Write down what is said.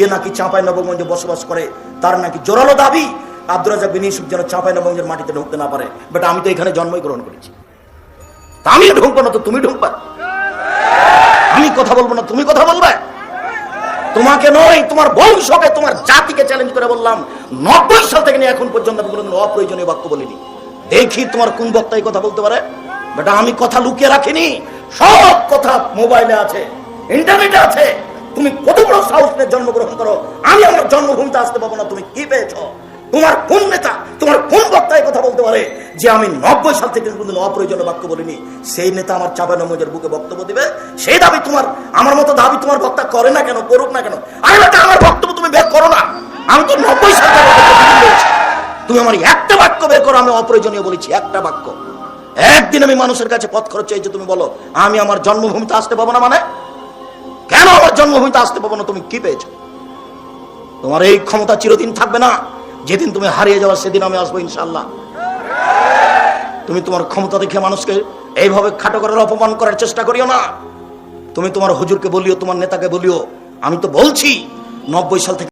কে নাকি চাঁপাই নবগঞ্জে বসবাস করে, তার নাকি জোরালো দাবি আব্দুল রাজাক বিন ইউসুফ যেন চাঁপাই নবগঞ্জের মাটিতে ঢুকতে না পারে। বাট আমি তো এখানে জন্মই গ্রহণ করেছি। আমি ঢুকবো না তো তুমি ঢুকবা? আমি কথা বলব না, তুমি কথা বলবে? তোমাকে নয়, তোমার বংশকে তোমার জাতিকে চ্যালেঞ্জ করে বললাম। নব্বই সাল থেকে নিয়ে এখন পর্যন্ত আমি কোনোদিন অপ্রয়োজনীয় বাক্য বলিনি। দেখি তোমার কোন বক্তা কথা বলতে পারে। বেটা আমি কথা লুকিয়ে রাখিনি, সব কথা মোবাইলে আছে, ইন্টারনেটে আছে। তুমি কত জন্মগ্রহণ করো। আমি আমার জন্মভূমিতে আসতে না। তুমি কি পেয়েছ? তোমার কোন নেতা, তোমার কোন কথা বলতে পারে যে আমি নব্বই সাল থেকে অপ্রয়োজনীয় বাক্য বলিনি? সেই নেতা আমার বুকে বক্তব্য দিবে। সেই দাবি তোমার, আমার মতো দাবি তোমার বক্তা করে না কেন, করুক না কেন? আমার বক্তব্য তুমি বের করো না। আমি তো নব্বই সাল তুমি আমার একটা বাক্য বের করো, আমি অপ্রয়োজনীয় বলেছি একটা বাক্য। একদিন আমি মানুষের কাছে পথ খরচ চাইছি, তুমি বলো, আমি আমার জন্মভূমিতে আসতে পাবো না মানে? কেন? আমার জন্মভূমিতে আসতে পাবো না, তুমি কি পেয়েছ? তোমার এই ক্ষমতা চিরদিন থাকবে না। যেদিন তুমি হারিয়ে যাওয়া সেদিন আমি আসব ইনশাল্লাহ তুমি তোমার ক্ষমতা দেখে মানুষকে এইভাবে খাটো করার অপমান করার চেষ্টা করিও না। তুমি তোমার হুজুরকে বলিও, তোমার নেতাকে বলিও। আমি তো বলছি, নব্বই সাল থেকে